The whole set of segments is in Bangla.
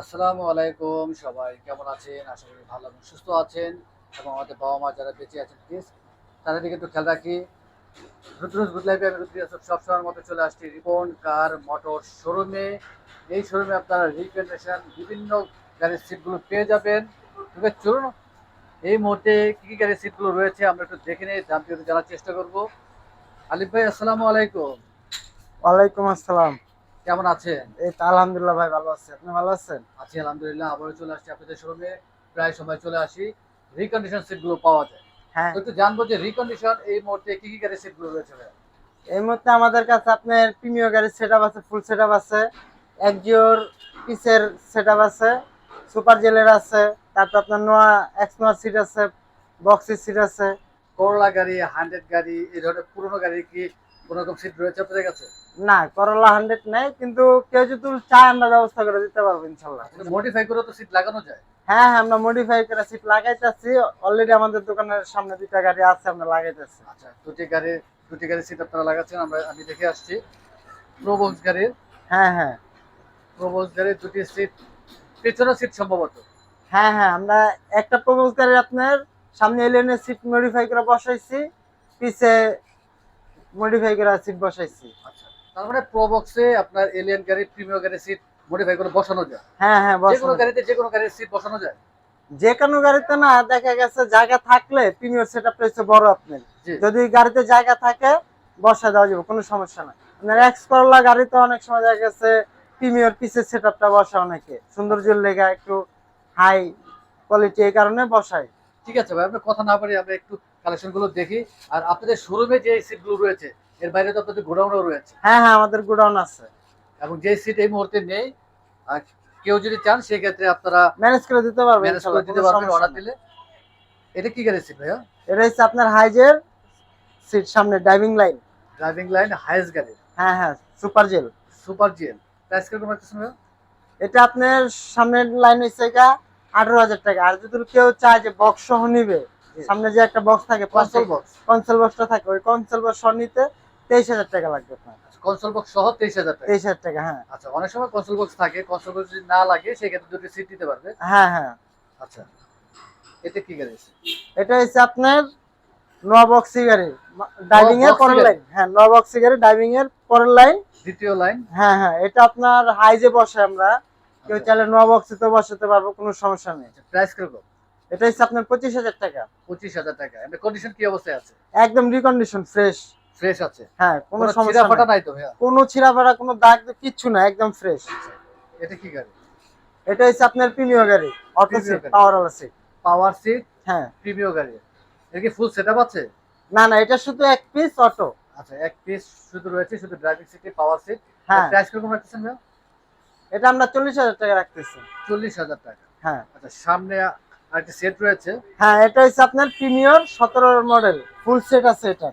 আসসালামু আলাইকুম সবাই, কেমন আছেন? আশা করি ভালো সুস্থ আছেন এবং আমাদের বাবা মা যারা বেঁচে আছেন প্লিজ তাদের দিকে একটু খেয়াল রাখি। নতুন গুড লাইফে আমি রুদ্রি আসফ সবসময়ের মতো চলে আসছি রিপন কার মোটর শোরুমে। এই শোরুমে আপনারা রিকন্ডিশন বিভিন্ন গাড়ির সিটগুলো পেয়ে যাবেন। ঠিক আছে চলুন, এই মুহূর্তে কী কী গাড়ির সিটগুলো রয়েছে আমরা একটু দেখে নিই দামটি জানার চেষ্টা করব। আলিফ ভাই, আসসালামু আলাইকুম। ওয়ালাইকুম আসসালাম। কেমন আছেন? এই তো আলহামদুলিল্লাহ ভাই ভালো আছি। আপনি ভালো আছেন? আছি আলহামদুলিল্লাহ আবারও চলে আসছি আপনাদের শোরুমে। প্রায় সময় চলে আসি। রিকন্ডিশন সিটগুলো পাওয়া যায়। হ্যাঁ। একটু জানব যে রিকন্ডিশন এই মুহূর্তে কি কি গাড়ির সিটগুলো রয়েছে এই মুহূর্তে আমাদের কাছে আপনার প্রিমিয় গাড়ির সেট আছে ফুল সেট আছে। একজিওর পিসের সেট আছে সুপার জেলের আছে তারপর আপনার নোয়া এক্স নোয়া সিট আছে বক্সের সিট আছে। করলা গাড়ি হান্ড্রেড গাড়ি এই ধরনের পুরোনো গাড়ি কি কোনো রকম সিট রয়েছে আপনাদের কাছে? না করলা হান্ড্রেড নেই কিন্তু কেউ যদি চায় আমরা ব্যবস্থা করে দিতে পারব ইনশাল্লাহ। মডিফাই করে তো সিট লাগানো যায়। হ্যাঁ হ্যাঁ আমরা মডিফাই করে সিট লাগাইতেছি। অলরেডি আমাদের দোকানের সামনে দুইটা গাড়ি আছে আমরা লাগাইতেছি। আচ্ছা দুটি গাড়ি দুটি গাড়ির সিট আপনারা লাগাচ্ছেন আমরা আমি দেখে আসছি। প্রোবক্স গাড়ির। হ্যাঁ হ্যাঁ। প্রোবক্স গাড়ির দুটি সিট পেছনের সিট সম্ভবত। হ্যাঁ হ্যাঁ আমরা একটা প্রপোজ গাড়ি আপনার সামনে এলিয়নের সিট মডিফাই করে বসাইছি। পিছে মডিফাই করে সিট বসাইছি। আচ্ছা তার মানে প্রোবক্সে আপনার এলিয়ান গাড়ি প্রিমিয়ার গাড়ির সিট মডিফাই করে বসানো যায়? হ্যাঁ হ্যাঁ যে কোনো গাড়িতে যে কোনো গাড়ির সিট বসানো যায়? যে কোনো গাড়িতে না দেখা গেছে জায়গা থাকলে প্রিমিয়ার বড় আপনার। যদি গাড়িতে জায়গা থাকে বসা দেওয়া যাবে কোনো সমস্যা নাই। আপনার এক্স করলা গাড়িতে অনেক সময় দেখা গেছে প্রিমিয়ার পিসের সেট আপটা বসা অনেকে। সৌন্দর্যের লেগা একটু হাই কোয়ালিটি এই কারণে বসায়। ঠিক আছে ভাই আপনি কথা না পারি আমরা একটু কালেকশনগুলো দেখি। আর আপনাদের শোরুমে যে সিটগুলো রয়েছে এর বাইরে তো আপনাদের গোডাউনও রয়েছে। হ্যাঁ হ্যাঁ আমাদের গোডাউন আছে। এবং যে সিট এই মুহূর্তে নেই আর কেউ যদি চান সেক্ষেত্রে আপনারা ম্যানেজ করে দিতে পারবেন ম্যানেজ করে দিতে পারবেন অর্ডার দিলে। এটা কি গাড়ির সিট ভাইয়া? এটা হচ্ছে আপনার হাইজের সিট সামনে driving line driving line Hiace গাড়ি হ্যাঁ হ্যাঁ super GL super GL price কীরকম রাখতেছেন ভাইয়া? এটা আপনার সামনের লাইন হচ্ছে এটা আঠারো হাজার টাকা। আর যদি কেউ চায় যে বক্স সহ নিবে সামনে যে একটা বক্স থাকে কনসোল বক্স কনসোল বক্সটা থাকে ওই কনসোল বক্স সহ নিতে তেইশ হাজার টাকা লাগবে আপনার। কনসোল বক্স সহ তেইশ হাজার টাকা। তেইশ হাজার টাকা হ্যাঁ। আচ্ছা অনেক সময় কনসোল বক্স থাকে কনসোল বক্স যদি না লাগে সেক্ষেত্রে দুটি সিট দিতে পারবে। হ্যাঁ হ্যাঁ। আচ্ছা এটা কি গাড়ি এটা হচ্ছে আপনার নোয়া বক্সি গাড়ি ড্রাইভিং এর পরের লাইন হ্যাঁ নোয়া বক্সি গাড়ি ড্রাইভিং এর পরের লাইন দ্বিতীয় লাইন হ্যাঁ হ্যাঁ এটা আপনার হাইজে বসে আমরা। কেউ চাইলে নোয়া বক্সিতে বসাতে পারব কোনো সমস্যা নেই। প্রাইস কীরকম? এটা হচ্ছে আপনার পঁচিশ হাজার টাকা। পঁচিশ হাজার টাকা। কন্ডিশন কি অবস্থায় আছে? একদম রিকন্ডিশন ফ্রেশ ফ্রেশ আছে? হ্যাঁ কোনো সমস্যা ফাটা নাই। তো ভাইয়া? কোনো ছিঁড়া ফাড়া কোনো দাগ কিচ্ছু না একদম ফ্রেশ এটা কি গাড়ি? এটা হচ্ছে আপনার প্রিমিয় গাড়ি অটো সিট পাওয়ার ওয়ালা সিট পাওয়ার সিট হ্যাঁ। প্রিমিয়ার গাড়ি। এর কি ফুল সেটআপ আছে? না না এটা শুধু এক পিস অটো আচ্ছা এক পিস শুধু রয়েছে শুধু ড্রাইভিং সিটে পাওয়ার সিট হ্যাঁ। প্রাইস কীরকম রাখতেছেন ভাইয়া? এটা আমরা চল্লিশ হাজার টাকা রাখতেছি। চল্লিশ হাজার টাকা। হ্যাঁ। আচ্ছা সামনে আরেকটি সেট রয়েছে। হ্যাঁ এটা হচ্ছে আপনার প্রিমিয়র সতেরো মডেল ফুল সেট আছে এটা।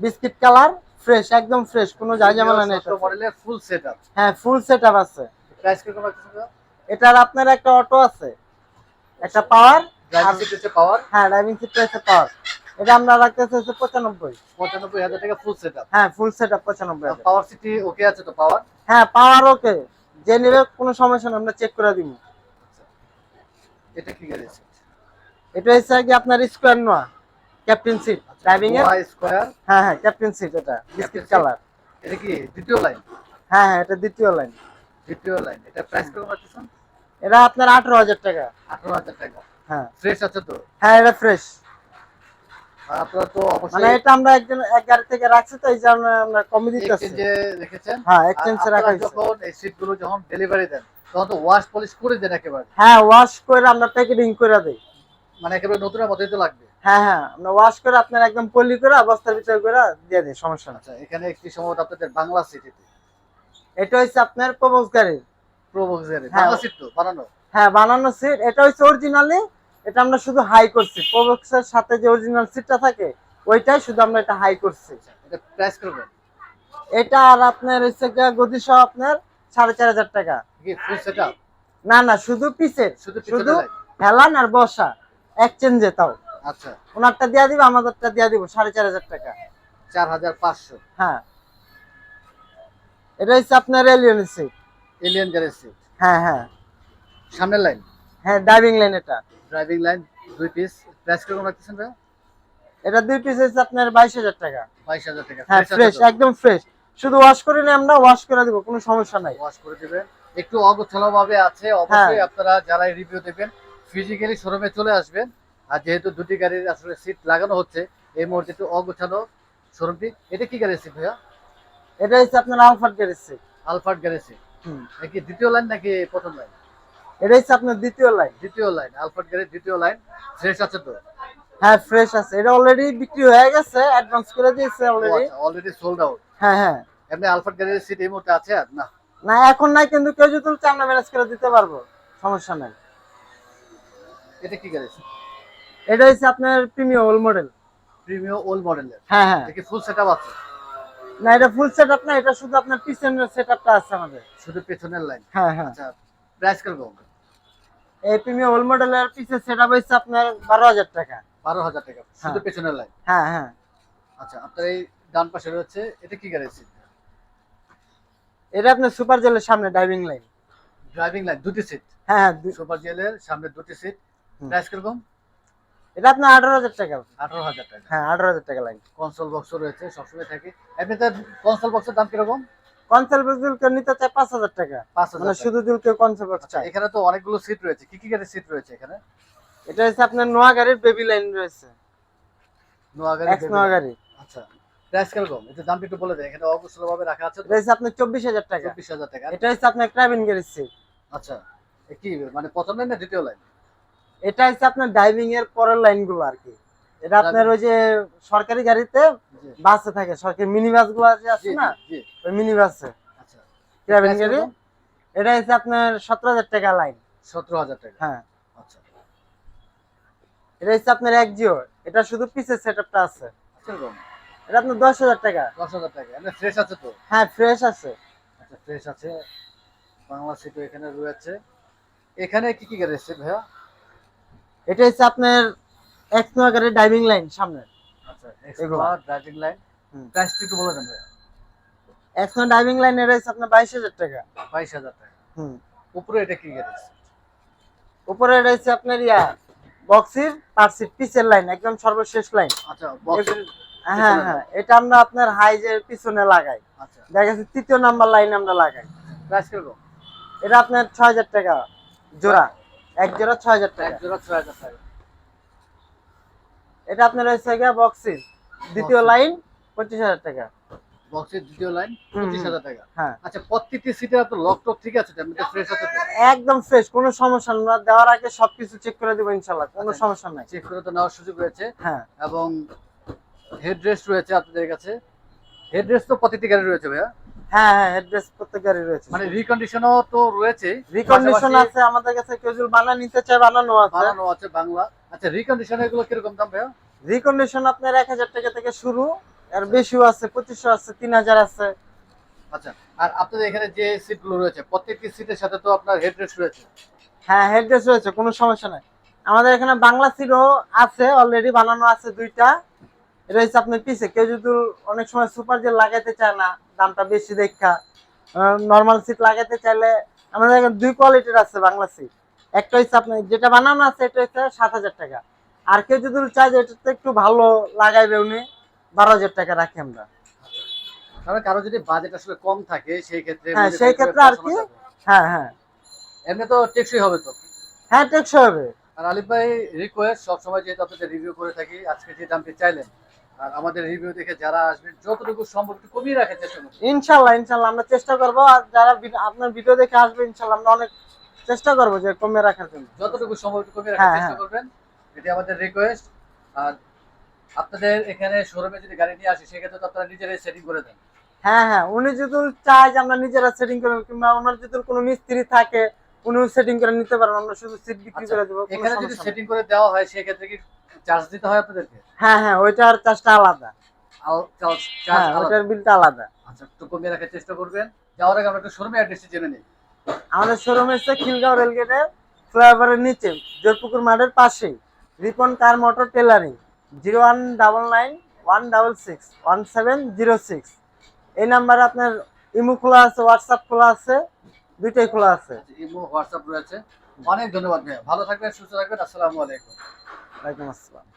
বিস্কিট কালার ফ্রেশ একদম ফ্রেশ কোনো ঝামেলা নেই। মডেলের ফুল সেটআপ হ্যাঁ ফুল সেট আছে। প্রাইস রাখতেছেন এটার আপনার একটা অটো আছে। একটা পাওয়ার ড্রাইভিং সিট হচ্ছে পাওয়ার হ্যাঁ ড্রাইভিং সিট আছে পাওয়ার এটা আমরা রাখতেছি হচ্ছে টাকা ফুল সেটআপ হ্যাঁ ফুল পাওয়ার সিটি ওকে আছে তো পাওয়ার হ্যাঁ পাওয়ার ওকে যে নেবে কোনো সমস্যা আমরা চেক করে দিব। এটা কি গাড়ি আছে? এটা হচ্ছে কি আপনার square Noah captain seat driving এর? স্কোয়ার হ্যাঁ হ্যাঁ ক্যাপ্টেন সিট এটা বিস্কিট কালার এটা কি দ্বিতীয় লাইন হ্যাঁ হ্যাঁ এটা দ্বিতীয় লাইন দ্বিতীয় লাইন এটা প্রাইস কীরকম রাখতেছেন এটা আপনার আঠারো হাজার টাকা। আঠারো হাজার টাকা। হ্যাঁ। ফ্রেশ আছে তো? হ্যাঁ এটা ফ্রেশ আপনারা তো মানে অবশ্যই এটা আমরা একজন এক গাড়ি থেকে রাখছি তো এই জন্য আমরা কমে দিতেছি। এক্সচেঞ্জে রেখেছেন? হ্যাঁ এক্সচেঞ্জ রাখা হয়েছে। যখন এই সিটগুলো যখন ডেলিভারি দেন তখন তো ওয়াশ পলিশ করে দেন একেবারে। হ্যাঁ ওয়াশ করে আমরা প্যাকেটিং করে দিই। মানে একেবারে নতুনের মতোই তো লাগবে। হ্যাঁ হ্যাঁ আমরা ওয়াশ করে আপনার একদম পলি করে বস্তার ভিতরে করে দিয়ে দিই সমস্যা না আচ্ছা এখানে একটি সম্ভবত আপনাদের বাংলা সিটিতে এটা। হচ্ছে আপনার গাড়ির প্রোবক্স গাড়ি হ্যাঁ। বাংলা সিট তো বানানো? হ্যাঁ বানানো সিট এটা হচ্ছে অরিজিনালি এটা আমরা শুধু হাই করছি প্রবক্সের সাথে যে অরিজিনাল সিটটা থাকে ওইটাই শুধু আমরা এটা হাই করছি। এটা প্রাইস করবেন? এটা আর আপনার হচ্ছে গদি সহ আপনার সাড়ে চার হাজার টাকা। না না শুধু পিসের শুধু শুধু হেলান আর বসা। এক্সচেঞ্জে তাও। আচ্ছা। ওনারটা দিয়া দিব আমাদেরটা দিয়া দিব সাড়ে চার হাজার টাকা। চার হাজার পাঁচশো। হ্যাঁ। এটা হচ্ছে আপনার এলিয়ন সিট এলিয়ান গাড়ির সিট হ্যাঁ হ্যাঁ। সামনের লাইন হ্যাঁ ড্রাইভিং লাইন এটা। ড্রাইভিং লাইন দুই পিস প্রাইস কীরকম রাখতেছেন এটা দুই পিস হচ্ছে আপনার বাইশ হাজার টাকা। বাইশ হাজার টাকা। হ্যাঁ ফ্রেশ একদম ফ্রেশ শুধু ওয়াশ করে নিয়ে আমরা ওয়াশ করে দিব কোনো সমস্যা নাই। ওয়াশ করে দিবেন। একটু অগোছালো ভাবে আছে অবশ্যই আপনারা যারা রিভিউ দেবেন ফিজিক্যালি শোরুমে চলে আসবেন। আর যেহেতু দুটি গাড়ির আসলে সিট লাগানো হচ্ছে এই মুহূর্তে একটু অগোছালো শোরুমটি এটা কি গাড়ির সিট ভাইয়া? এটা হচ্ছে আপনার আলফার গ্যারেজ আলফার্ড গাড়ির সিট হুম। নাকি দ্বিতীয় লাইন নাকি প্রথম লাইন এটা হচ্ছে আপনার দ্বিতীয় লাইন দ্বিতীয় লাইন আলফার্ড গাড়ির দ্বিতীয় লাইন ফ্রেশ আছে তো? হ্যাঁ ফ্রেশ আছে। এটা অলরেডি বিক্রি হয়ে গেছে অ্যাডভান্স করে দিয়েছে অলরেডি অলরেডি সোল্ড আউট হ্যাঁ হ্যাঁ। এমনি আলফার্ড গাড়ির সিট এই মুহূর্তে আছে আর? না। না এখন নাই কিন্তু কেউ যদি চান আমরা ম্যানেজ করে দিতে পারব। সমস্যা নাই। এটা কি গাড়ি এটা হচ্ছে আপনার প্রিমিয়াম ওল মডেল। প্রিমিয়াম ওল্ড মডেলের? হ্যাঁ হ্যাঁ। দেখি ফুল সেটআপ আছে? না এটা ফুল সেট আপ না এটা শুধু আপনার পিছনের সেট আপটা আছে আমাদের। শুধু পেছনের লাইন হ্যাঁ হ্যাঁ। আচ্ছা প্রাইস কীরকম এই প্রিমিয়াম ওল মডেলের পিছের সেট আপ হচ্ছে আপনার বারো হাজার টাকা। বারো হাজার টাকা শুধু হ্যাঁ। পেছনের লাইন হ্যাঁ হ্যাঁ। আচ্ছা আপনার এই ডান পাশে রয়েছে এটা কি গাড়ি সিট এটা আপনার সুপার জেলের সামনে ড্রাইভিং লাইন ড্রাইভিং লাইন দুটি সিট হ্যাঁ হ্যাঁ দু- সুপার জেলের সামনে দুটি সিট। প্রাইস কীরকম? এটা আপনার আঠারো হাজার টাকা। আঠারো হাজার টাকা। হ্যাঁ আঠারো হাজার টাকা লাইন কনসোল বক্স রয়েছে সবসময় থাকে। এমনিতে কনসোল বক্সের দাম কীরকম? কনসেল বক্স নিতে চায় পাঁচ হাজার টাকা। পাঁচ মানে হাজার কনসেল বক্স আচ্ছা এখানে তো অনেকগুলো সিট রয়েছে। কি কি গাড়ির সিট রয়েছে এখানে? এটা হচ্ছে আপনার নোয়া গাড়ির বেবি লাইন রয়েছে। নোয়া গাড়ি এক্স নোয়া গাড়ি। আচ্ছা প্রাইস কীরকম? এটা একটু বলে দেন এখানে অবশ্যই ভাবে রাখা আছে এটা হচ্ছে আপনার চব্বিশ হাজার টাকা। চব্বিশ হাজার টাকা। এটা হচ্ছে আপনার ক্রাবিন গাড়ির সিট আচ্ছা কি মানে প্রথম লাইন না দ্বিতীয় লাইন এটা হচ্ছে আপনার ড্রাইভিং এর পরের লাইনগুলো আর কি। এটা আপনার ওই যে সরকারি গাড়িতে বাসে থাকে। সরকারি মিনি বাসগুলো যে আছে না ওই মিনি বাসে আচ্ছা। গাড়ি। এটা হচ্ছে আপনার সতেরো হাজার টাকা লাইন সতেরো হাজার টাকা। হ্যাঁ। আচ্ছা। এটা হচ্ছে আপনার এক জিও। এটা শুধু পিসের সেট আপটা আছে এটা আপনার দশ হাজার টাকা। দশ হাজার টাকা। ফ্রেশ আছে তো? হ্যাঁ ফ্রেশ আছে। আচ্ছা ফ্রেশ আছে। বাংলা সিটও এখানে রয়েছে। এখানে কি কি গাড়ি এসছে ভাইয়া? এটা হচ্ছে আপনার এক্স নোয়া গাড়ির ড্রাইভিং লাইন সামনে আচ্ছা ড্রাইভিং লাইন। প্রাইসটা একটু বলে দেন ভাইয়া। এক্স নোয়া ড্রাইভিং লাইন হচ্ছে আপনার বাইশ হাজার টাকা। বাইশ হাজার টাকা। হুম। উপরে এটা কি উপরে এটা হচ্ছে আপনার ইয়া বক্সির পার সিট পিসের লাইন একদম সর্বশেষ লাইন আচ্ছা বক্সের হ্যাঁ হ্যাঁ এটা আমরা আপনার হাইজের পিছনে লাগাই। আচ্ছা। দেখা যাচ্ছে তৃতীয় নাম্বার লাইন আমরা লাগাই। প্রাইস এটা আপনার ছয় হাজার টাকা জোড়া। এক জোড়া ছয় হাজার টাকা। এক জোড়া ছয় হাজার টাকা। এটা আপনার হচ্ছে গিয়া দ্বিতীয় লাইন পঁচিশ হাজার টাকা। বক্সের দ্বিতীয় লাইন পঁচিশ হাজার টাকা। হ্যাঁ। আচ্ছা প্রত্যেকটি সিটে আপনার লক টক ঠিক আছে? এমনিতে ফ্রেশ আছে তো? একদম ফ্রেশ কোনো সমস্যা না দেওয়ার আগে সবকিছু চেক করে দেবো ইনশাল্লাহ কোনো আচ্ছা। সমস্যা নাই। চেক করে তো নেওয়ার সুযোগ রয়েছে। হ্যাঁ। এবং হেড রেস্ট রয়েছে আপনাদের কাছে। হেড রেস্ট তো প্রতিটি গাড়ি রয়েছে ভাইয়া। হ্যাঁ হ্যাঁ অ্যাড্রেস প্রত্যেক গাড়ি রয়েছে। মানে রিকন্ডিশনও তো রয়েছে। রিকন্ডিশন আছে আমাদের কাছে কেউ যদি নিতে চায় বানানো আছে। বানানো আছে বাংলা। আচ্ছা রিকন্ডিশন এগুলো কীরকম দাম ভাইয়া? রিকন্ডিশন আপনার এক হাজার টাকা থেকে শুরু আর বেশিও আছে পঁচিশশো আছে তিন হাজার আছে। আচ্ছা আর আপনাদের এখানে যে সিটগুলো রয়েছে প্রত্যেকটি সিটের সাথে তো আপনার রয়েছে। হ্যাঁ রয়েছে কোনো সমস্যা নাই। আমাদের এখানে বাংলা সিটও আছে অলরেডি বানানো আছে দুইটা। এটা হচ্ছে আপনার পিছে কেউ যদি অনেক সময় সুপার জেল লাগাইতে চায় না দামটা বেশি দেখা। নর্মাল সিট লাগাইতে চাইলে আমাদের এখানে দুই কোয়ালিটির আছে বাংলা সিট একটা হচ্ছে আপনার যেটা বানানো আছে এটা হচ্ছে সাত হাজার টাকা। আর কেউ যদি চায় যে এটাতে একটু ভালো লাগাইবে উনি বারো হাজার টাকা রাখি আমরা। কারও যদি বাজেট আসলে কম থাকে সেই ক্ষেত্রে হ্যাঁ, সেই ক্ষেত্রে আর কি? হ্যাঁ হ্যাঁ। এমনি তো টেকসই হবে তো? হ্যাঁ টেকসই হবে। আর আলিফ ভাই রিকোয়েস্ট সবসময় যেহেতু আপনাদের রিভিউ করে থাকি আজকে যে দামটি চাইলেন আর আমাদের রিভিউ দেখে যারা আসবেন যতটুকু সম্ভব একটু কমিয়ে রাখার চেষ্টা করুন ইনশাল্লাহ ইনশাল্লাহ আমরা চেষ্টা করব। আর যারা আপনার ভিডিও দেখে আসবে ইনশাল্লাহ আমরা অনেক চেষ্টা করব যে কমে রাখার জন্য। যতটুকু সম্ভব একটু কমিয়ে রাখার হ্যাঁ, চেষ্টা হ্যাঁ। করবেন। এটি আমাদের রিকোয়েস্ট আর আপনাদের এখানে শোরুমে যদি গাড়ি নিয়ে আসে সেক্ষেত্রে তো আপনারা নিজেরাই সেটিং করে দেন। হ্যাঁ হ্যাঁ উনি যদি চায় যে আমরা নিজেরা সেটিং করব কিংবা ওনার যদি কোনো মিস্ত্রি থাকে উনিও সেটিং করে নিতে পারেন। আমরা শুধু সিট বিক্রি আচ্ছা, করে দেবো এখানে যদি সেটিং করে দেওয়া হয় সেক্ষেত্রে কি চার্জ দিতে হয় আপনাদেরকে? হ্যাঁ হ্যাঁ ওইটার চার্জটা আলাদা। চার্জ হ্যাঁ আলাদা? ওইটার বিলটা আলাদা। আচ্ছা একটু কমিয়ে রাখার চেষ্টা করবেন। যাওয়ার আগে আমরা একটু শোরুমে অ্যাড্রেসটি জেনে নিই। আমাদের শোরুম এসছে খিলগাঁও রেলগেটের ফ্লাইওভারের নিচে জোরপুকুর মাঠের পাশেই। Ripon car motor tailoring zero one double nine one double six one seven zero six. এই নাম্বারে আপনার ইমো খোলা আছে হোয়াটসঅ্যাপ খোলা আছে দুইটাই খোলা আছে। ইমো হোয়াটসঅ্যাপ রয়েছে। অনেক ধন্যবাদ ভাইয়া। ভালো থাকবেন সুস্থ থাকবেন। আসসালামু আলাইকুম। ওয়ালাইকুম আসসালাম